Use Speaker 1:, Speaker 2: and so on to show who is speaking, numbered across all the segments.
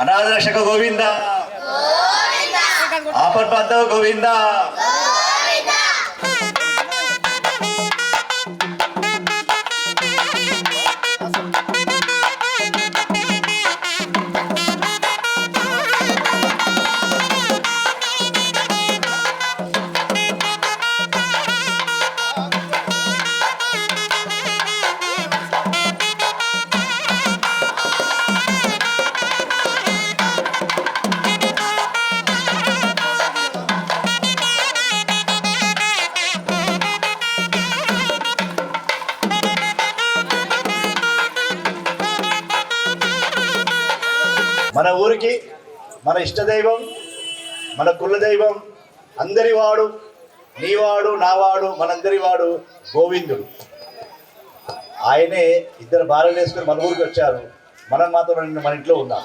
Speaker 1: అనాథ రక్షక గోవింద. ఆపద్ బాంధవ గోవింద. మన ఊరికి మన ఇష్టదైవం మన కులదైవం అందరి వాడు నీవాడు నావాడు మనందరి వాడు గోవిందుడు. ఆయనే ఇద్దరు భార్యలు వేసుకుని మన ఊరికి వచ్చారు. మనం మాత్రం మన- మన ఇంట్లో ఉన్నాం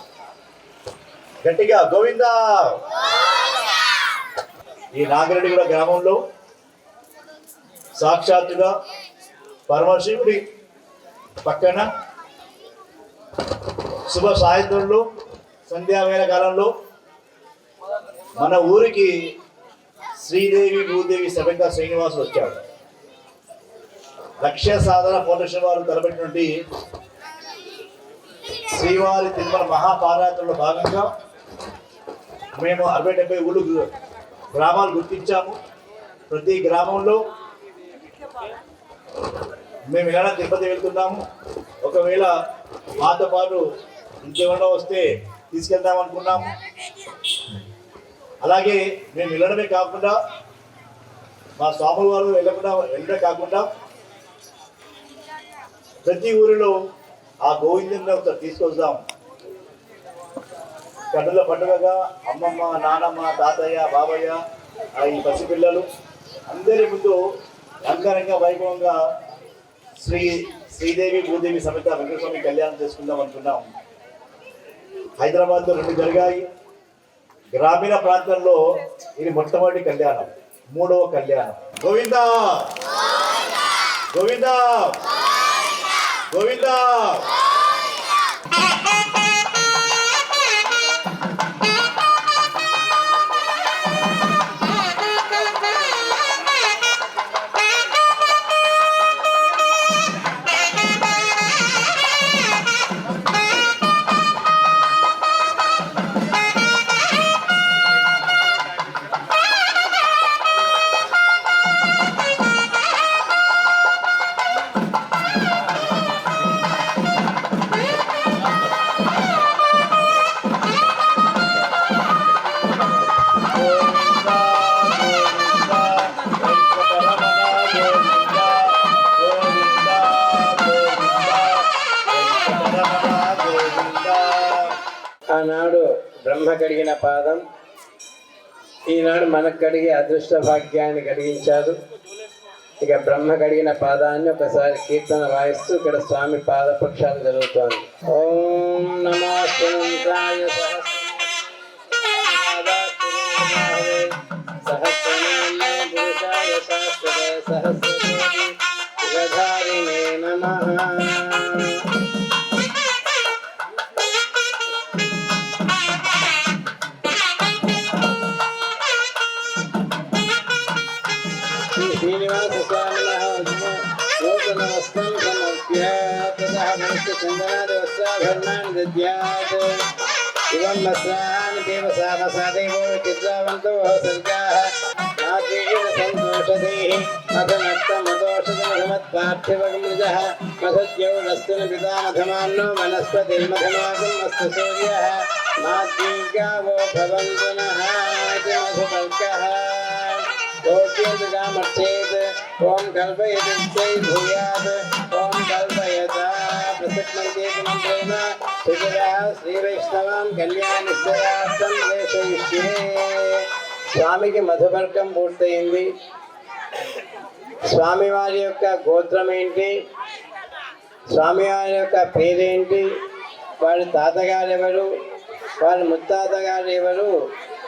Speaker 1: గట్టిగా గోవిందా! ఈ నాగిరెడ్డిగూడ గ్రామంలో సాక్షాత్తుగా పరమశివుడి పక్కన శుభ సాయంత్రంలో సంధ్యావేళ కాలంలో మన ఊరికి శ్రీదేవి భూదేవి సభ్యంగా శ్రీనివాస్ వచ్చాడు లక్ష్య సాధన ఫౌండేషన్ వారు తలపెట్టినటువంటి శ్రీవారి తిరుమల మహాపాదయాత్రలో భాగంగా మేము అరవై డెబ్బై ఊళ్ళు గ్రామాలు గుర్తించాము. ప్రతి గ్రామంలో మేము ఎలా తిరుపతి వెళ్తున్నాము. ఒకవేళ మాతో పాటు ఇంకేమన్నా వస్తే తీసుకెళ్దాం అనుకున్నాము అలాగే మేము వెళ్ళడమే కాకుండా మా స్వాముల వారు వెళ్ళకుండా వెళ్ళడమే కాకుండా ప్రతి ఊరిలో ఆ గోవిందని ఒకసారి తీసుకొస్తాం. కడుల పండుగగా అమ్మమ్మ నానమ్మ తాతయ్య బాబయ్య ఈ పసిపిల్లలు అందరి ముందు అంగరంగ వైభవంగా శ్రీ శ్రీదేవి భూదేవి సమేత వెంకటస్వామి కళ్యాణం చేసుకుందాం అనుకున్నాం. హైదరాబాద్లో రెండు జరిగాయి. గ్రామీణ ప్రాంతంలో ఇది మొట్టమొదటి కళ్యాణం మూడవ కళ్యాణం. గోవిందా! గోవిందా! గోవిందా! గోవిందా!
Speaker 2: ఆనాడు బ్రహ్మ కడిగిన పాదం. ఈనాడు మనకు కడిగే అదృష్ట భాగ్యాన్ని కలిగించాడు ఇక బ్రహ్మ కడిగిన పాదాన్ని ఒకసారి కీర్తన వాయిస్తూ ఇక్కడ స్వామి పాదపక్షాలు జరుగుతోంది. ఓం నమో స్వతంత్రాయ సహస్రనామ चन्दनदोत्साभरणानि दद्यात् इवं वस्त्राणि देवसामसादेवो चिद्रावन्तो सर्गाः नाद्विगिरसन्तोषधेः मथमत्तमदोषधमत्पार्थिवगमृजः मथद्यौ रस्तुन पितामथमान्नो वनस्पतिर्मथमासं मस्तसूर्यः माद्विगावो भवन्तु नः मधुपर्कः कोट्येत् कामर्थेत् ॐ कल्पयति भूयात्। ॐ कल्प प्रसक्नन्तेति मन्त्रेण सुजया श्रीवैष्णवां కళ్యాణిస్తయార్థం వేషయిష్యే స్వామికి మధుపర్కం పూర్తయింది స్వామివారి యొక్క గోత్రం ఏంటి స్వామివారి యొక్క పేరేంటి వారి తాతగారు ఎవరు వారి ముత్తాతగారు ఎవరు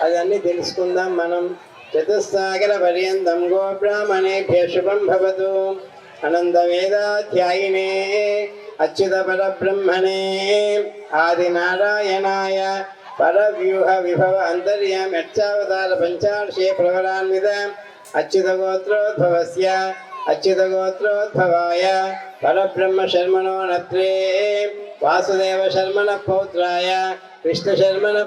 Speaker 2: అదన్నీ తెలుసుకుందాం మనం చతుస్సాగర పర్యంతం గో బ్రాహ్మణేభ్య శుభం భవతు అనంత వేదాధ్యాయినే అచ్యుత పరబ్రహ్మణే ఆదినారాయణాయ పరవ్యూహ విభవ అంతర్యామ్యర్చావతార పంచార్షే ప్రవరాన్విత అచ్యుత గోత్రోద్భవస్య అచ్యుత గోత్రోద్భవాయ పరబ్రహ్మ శర్మణో నత్రే వాసుదేవ శర్మణ పౌత్రాయ కృష్ణ శర్మణ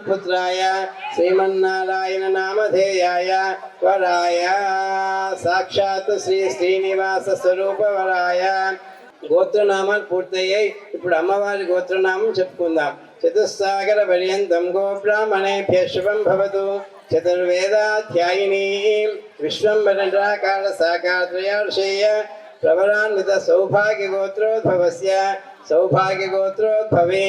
Speaker 2: గోత్రనామాలు పూర్తయ్యాయి. ఇప్పుడు అమ్మవారి గోత్రనామం చెప్పుకుందాం. చతుస్సాగర పర్యంతం గోబ్రాహ్మణేభ్య శుభం భవతు. చతుర్వేదాధ్యాయిని. విశ్వంబరకాల సాకారత్రయార్షేయ प्रबलान्वित सौभाग्य गोत्रोद्भव सौभाग्य गोत्रोद्भवी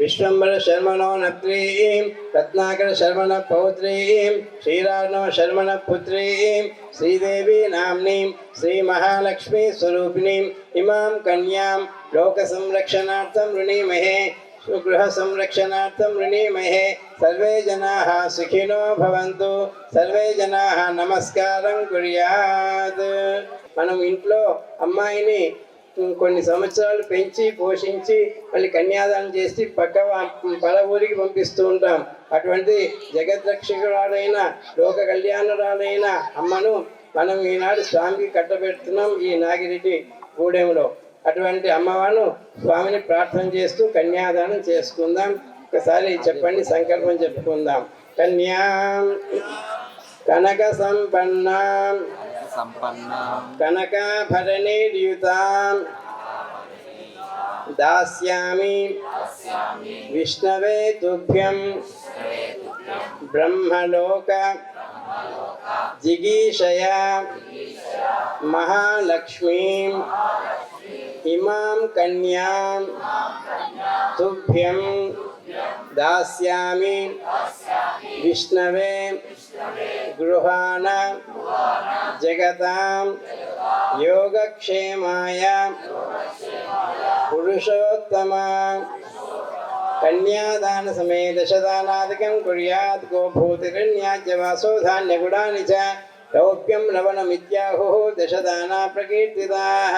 Speaker 2: विश्वम्बर शर्मणो नत्री रत्नाकर शर्मण पौत्री श्रीराण शर्मण पुत्री श्रीदेवी नाम्नीं श्रीमहालक्ष्मीस्वरूपिणीम् कन्या लोक लोकसंरक्षणार्थं ऋणीमहे गृहसंरक्षणार्थं ऋणीमहे सर्वे जनाः सुखिनो भवन्तु सर्वे जनाः नमस्कारं कुर्यात् మనం ఇంట్లో అమ్మాయిని కొన్ని సంవత్సరాలు పెంచి పోషించి మళ్ళీ కన్యాదానం చేసి పక్క పల ఊరికి పంపిస్తూ ఉంటాం. అటువంటి జగద్రక్షకురాలైన లోక కళ్యాణరాలైన అమ్మను మనం ఈనాడు స్వామికి కట్టబెడుతున్నాం ఈ నాగిరెడ్డి గూడెంలో. అటువంటి అమ్మవారు స్వామిని ప్రార్థన చేస్తూ కన్యాదానం చేసుకుందాం. ఒకసారి చెప్పండి సంకల్పం చెప్పుకుందాం. కన్యా కనక సంపన్నా.
Speaker 3: సంపన్నాం
Speaker 2: కనకాభరణీర్యుతాం దాస్యామి విష్ణవే తుభ్యం బ్రహ్మలోక జిగీషయ మహాలక్ష్మీం ఇమాం కన్యాం తుభ్యం దాస్యామి విష్ణవే गृहाण जगता योगक्षेमा पुरुषोत्तमा कन्यादान समेत शदानादिकं कुर्यात् गोभूतिरण्याच्य वासोधान्यगुणानि च रौप्यं लवणमित्याहुः दशदाना प्रकीर्तिताः